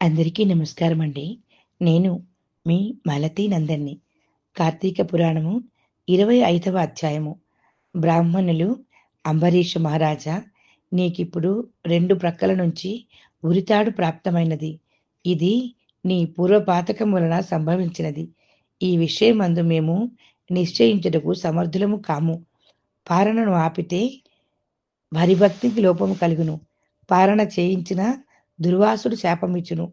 అందరికీ నమస్కారం అండి నేను మీ మలతీ నందన్ని. కార్తీక పురాణము ఇరవై ఐదవ అధ్యాయము. బ్రాహ్మణులు అంబరీష మహారాజా నీకిప్పుడు రెండు ప్రక్కల నుంచి ఉరితాడు ప్రాప్తమైనది. ఇది నీ పూర్వపాతకం వలన సంభవించినది. ఈ విషయమందు మేము నిశ్చయించుటకు సమర్థులము కాము. పారణను ఆపితే భరిభక్తికి లోపము కలుగును. పారణ చేయించిన దుర్వాసుడు శాపమిచ్చును.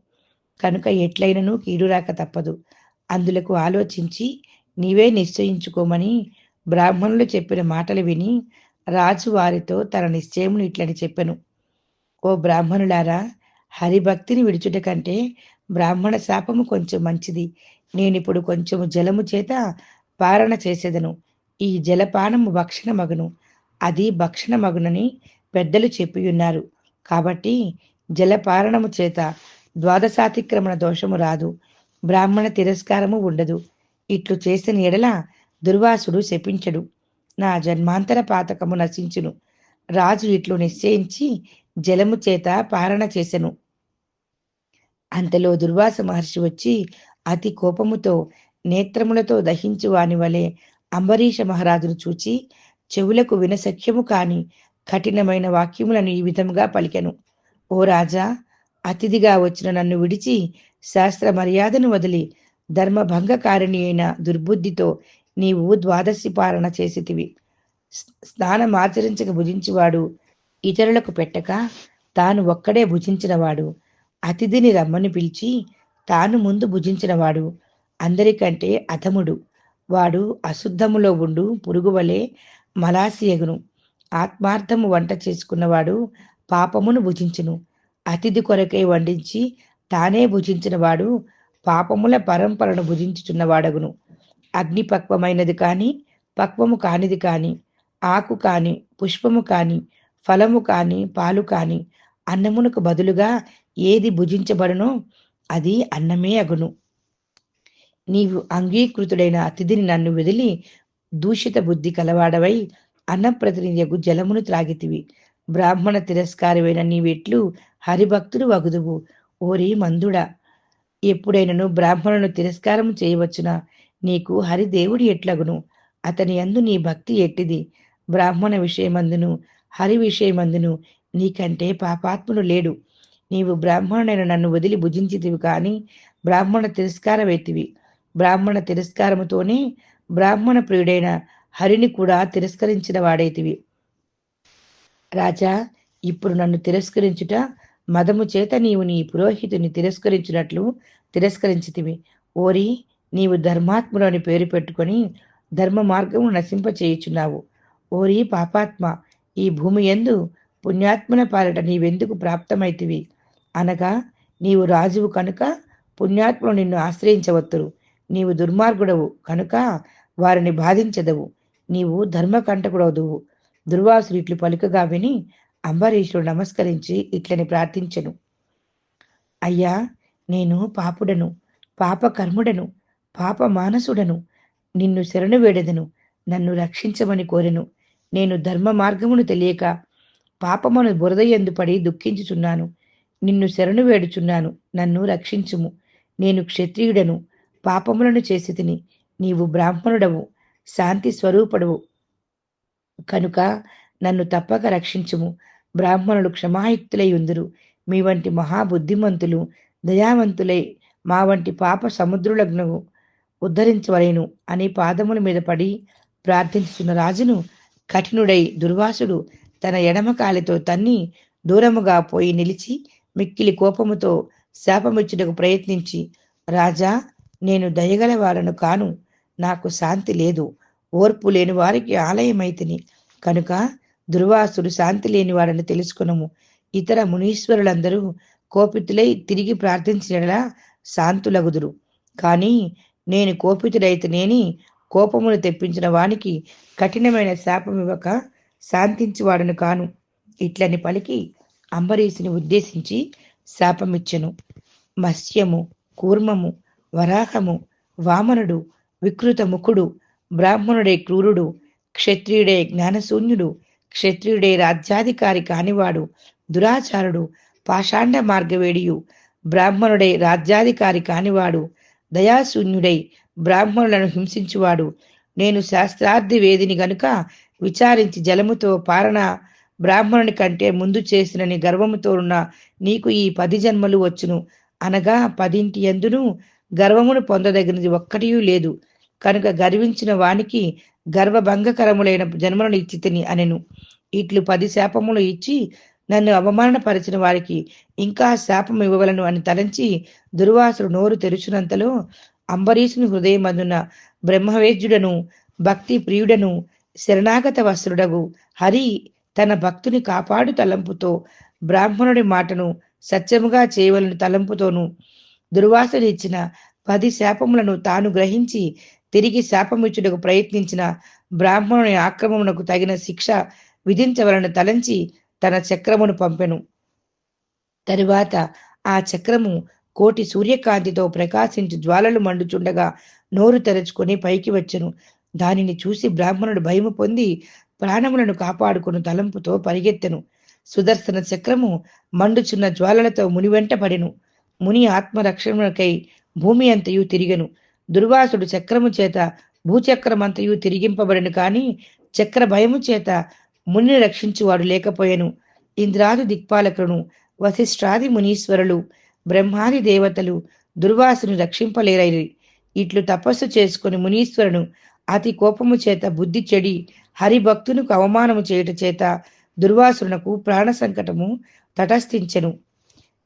కనుక ఎట్లయినను కీడురాక తప్పదు. అందులకు ఆలోచించి నీవే నిశ్చయించుకోమని బ్రాహ్మణులు చెప్పిన మాటలు విని రాజు వారితో తన నిశ్చయమును ఇట్లని చెప్పెను. ఓ బ్రాహ్మణులారా హరిభక్తిని విడుచుట కంటే బ్రాహ్మణ శాపము కొంచెం మంచిది. నేనిప్పుడు కొంచెము జలము చేత పారణ చేసేదను. ఈ జలపానము భక్షణ మగును అది భక్షణ మగునని పెద్దలు చెప్పియున్నారు. కాబట్టి జలపారణము చేత ద్వాదశాతిక్రమణ దోషము రాదు. బ్రాహ్మణ తిరస్కారము ఉండదు. ఇట్లు చేసిన ఎడల దుర్వాసుడు శపించడు. నా జన్మాంతర పాతకము నశించును. రాజు ఇట్లు నిశ్చయించి జలము చేత పారణ చేసెను. అంతలో దుర్వాస మహర్షి వచ్చి అతి కోపముతో నేత్రములతో దహించు వాని వలె అంబరీష మహారాజును చూచి చెవులకు వినసఖ్యము కాని కఠినమైన వాక్యములను ఈ విధముగా పలికెను. ఓ రాజా అతిథిగా వచ్చిన నన్ను విడిచి శాస్త్ర మర్యాదను వదిలి ధర్మభంగకారిణి అయిన దుర్బుద్ధితో నీవు ద్వాదశి పాలన చేసితివి. స్నానం ఆచరించక భుజించివాడు ఇతరులకు పెట్టక తాను ఒక్కడే భుజించినవాడు. అతిథిని రమ్మని పిలిచి తాను ముందు భుజించినవాడు అందరికంటే అధముడు. వాడు అశుద్ధములో ఉండు పురుగువలే మలాసియగును ఆత్మార్థము వంట చేసుకున్నవాడు పాపమును భుజించును. అతిథి కొరకై వండించి తానే భుజించిన వాడు పాపముల పరంపరను భుజించుచున్నవాడగును. అగ్ని పక్వమైనది కాని పక్వము కానిది కాని ఆకు కాని పుష్పము కాని ఫలము కాని పాలు కాని అన్నమునకు బదులుగా ఏది భుజించబడునో అది అన్నమే అగును. నీవు అంగీకృతుడైన అతిథిని నన్ను వదిలి దూషిత బుద్ధి కలవాడవై అన్నప్రతినిధియకు జలమును త్రాగితివి. బ్రాహ్మణ తిరస్కారమైన నీవెట్లు హరిభక్తుడు వగుదువు. ఓరి మందుడా ఎప్పుడైనను బ్రాహ్మణును తిరస్కారం చేయవచ్చునా? నీకు హరిదేవుడి ఎట్లగును? అతని అందు నీ భక్తి ఎట్టిది? బ్రాహ్మణ విషయమందును హరి విషయమందును నీకంటే పాపాత్ముడు లేడు. నీవు బ్రాహ్మణుడైన నన్ను వదిలి భుజించితివి కాని బ్రాహ్మణ తిరస్కారమైతివి బ్రాహ్మణ తిరస్కారముతోనే బ్రాహ్మణ ప్రియుడైన హరిని కూడా తిరస్కరించిన వాడైతివి. రాజా ఇప్పుడు నన్ను తిరస్కరించుట మదము చేత నీవు నీ పురోహితుని తిరస్కరించినట్లు తిరస్కరించితివి. ఓరి నీవు ధర్మాత్ములని పేరు పెట్టుకొని ధర్మ మార్గము నశింపచేయుచున్నావు. ఓరి పాపాత్మ ఈ భూమి ఎందు పుణ్యాత్మన పాలట నీవెందుకు ప్రాప్తమైతివి? అనగా నీవు రాజువు కనుక పుణ్యాత్ములు నిన్ను ఆశ్రయించవత్తురు. నీవు దుర్మార్గుడవు కనుక వారిని బాధించదవు. నీవు ధర్మకంటకుడవుదువు. దుర్వాసుడు ఇట్లు పలుకగా విని అంబరీషుడు నమస్కరించి ఇట్లని ప్రార్థించెను. అయ్యా నేను పాపుడను పాప కర్ముడను పాప మానసుడను నిన్ను శరణు వేడెదను నన్ను రక్షించమని కోరెను. నేను ధర్మ మార్గమును తెలియక పాపమును బురద ఎందు పడి దుఃఖించుచున్నాను. నిన్ను శరణు వేడుచున్నాను నన్ను రక్షించుము. నేను క్షత్రియుడను పాపములను చేసి తిని నీవు బ్రాహ్మణుడవు శాంతి స్వరూపుడవు. కనుక నన్ను తప్పక రక్షించుము. బ్రాహ్మణులు క్షమాయుక్తులై ఉందురు. మీ వంటి మహాబుద్ధిమంతులు దయావంతులై మా వంటి పాప సముద్రులను ఉద్ధరించవలేను అని పాదముల మీద పడి ప్రార్థించుతున్న రాజును కఠినుడై దుర్వాసుడు తన ఎడమ కాలితో తన్ని దూరముగా పోయి నిలిచి మిక్కిలి కోపముతో శాపమిచ్చుటకు ప్రయత్నించి రాజా నేను దయగలవాడను కాను నాకు శాంతి లేదు. ఓర్పు లేని వారికి ఆలయమైతిని. కనుక దుర్వాసుడు శాంతి లేనివాడని తెలుసుకునము. ఇతర మునీశ్వరులందరూ కోపితులై తిరిగి ప్రార్థించినలా శాంతులగుదురు. కానీ నేను కోపితుడైతేనేని కోపమును తెప్పించిన వానికి కఠినమైన శాపం ఇవ్వక శాంతించువాడను కాను. ఇట్లని పలికి అంబరీషుని ఉద్దేశించి శాపమిచ్చెను. మత్స్యము కూర్మము వరాహము వామనుడు వికృత ముఖుడు బ్రాహ్మణుడే క్రూరుడు క్షత్రియుడే జ్ఞానశూన్యుడు క్షత్రియుడే రాజ్యాధికారి కానివాడు దురాచారుడు పాషాండ మార్గవేడియు బ్రాహ్మణుడై రాజ్యాధికారి కానివాడు దయాశూన్యుడై బ్రాహ్మణులను హింసించువాడు. నేను శాస్త్రార్థి వేదిని గనుక విచారించి జలముతో పారణ బ్రాహ్మణుని కంటే ముందు చేసినని గర్వముతో ఉన్న నీకు ఈ పది జన్మలు వచ్చును. అనగా పదింటి ఎందును గర్వమును పొందదగినది ఒక్కటియూ లేదు. కనుక గర్వించిన వానికి గర్వభంగకరములైన జన్మలను ఇచ్చి తిని అనెను. ఇట్లు పది శాపములు ఇచ్చి నన్ను అవమానపరిచిన వారికి ఇంకా శాపం ఇవ్వవలను అని తలంచి దుర్వాసుడు నోరు తెరుచునంతలో అంబరీషుని హృదయమందున బ్రహ్మవేద్యుడను భక్తి ప్రియుడను శరణాగత వస్త్రుడగు హరి తన భక్తుని కాపాడు తలంపుతో బ్రాహ్మణుడి మాటను సత్యముగా చేయవలని తలంపుతోను. దుర్వాసుడు ఇచ్చిన పది శాపములను తాను గ్రహించి తిరిగి శాపమిచ్చుటకు ప్రయత్నించిన బ్రాహ్మణుని ఆక్రమణకు తగిన శిక్ష విధించవలను తలంచి తన చక్రమును పంపెను. తరువాత ఆ చక్రము కోటి సూర్యకాంతితో ప్రకాశించి జ్వాలలు మండుచుండగా నోరు తెరచుకొని పైకి వచ్చెను. దానిని చూసి బ్రాహ్మణుడు భయము పొంది ప్రాణములను కాపాడుకుని తలంపుతో పరిగెత్తెను. సుదర్శన చక్రము మండుచున్న జ్వాలలతో ముని వెంట పడెను. ముని ఆత్మరక్షణకై భూమి అంతయు తిరిగెను. దుర్వాసుడు చక్రము చేత భూచక్రమంతయు తిరిగింపబడెను కాని చక్ర భయము చేత మునిని రక్షించువాడు లేకపోయెను. ఇంద్రాది దిక్పాలకులను వశిష్ఠాది మునీశ్వరులు బ్రహ్మాది దేవతలు దుర్వాసుని రక్షింపలేరైరి. ఇట్లు తపస్సు చేసుకుని మునీశ్వరును అతి కోపము చేత బుద్ధి చెడి హరిభక్తునికి అవమానము చేయుట చేత దుర్వాసునకు ప్రాణ సంకటము తటస్థించెను.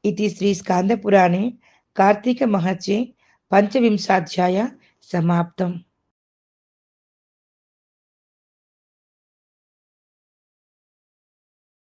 ఇది శ్రీ స్కాందపురాణే కార్తీక మహత్యే పంచవింశాధ్యాయ సమాప్తం.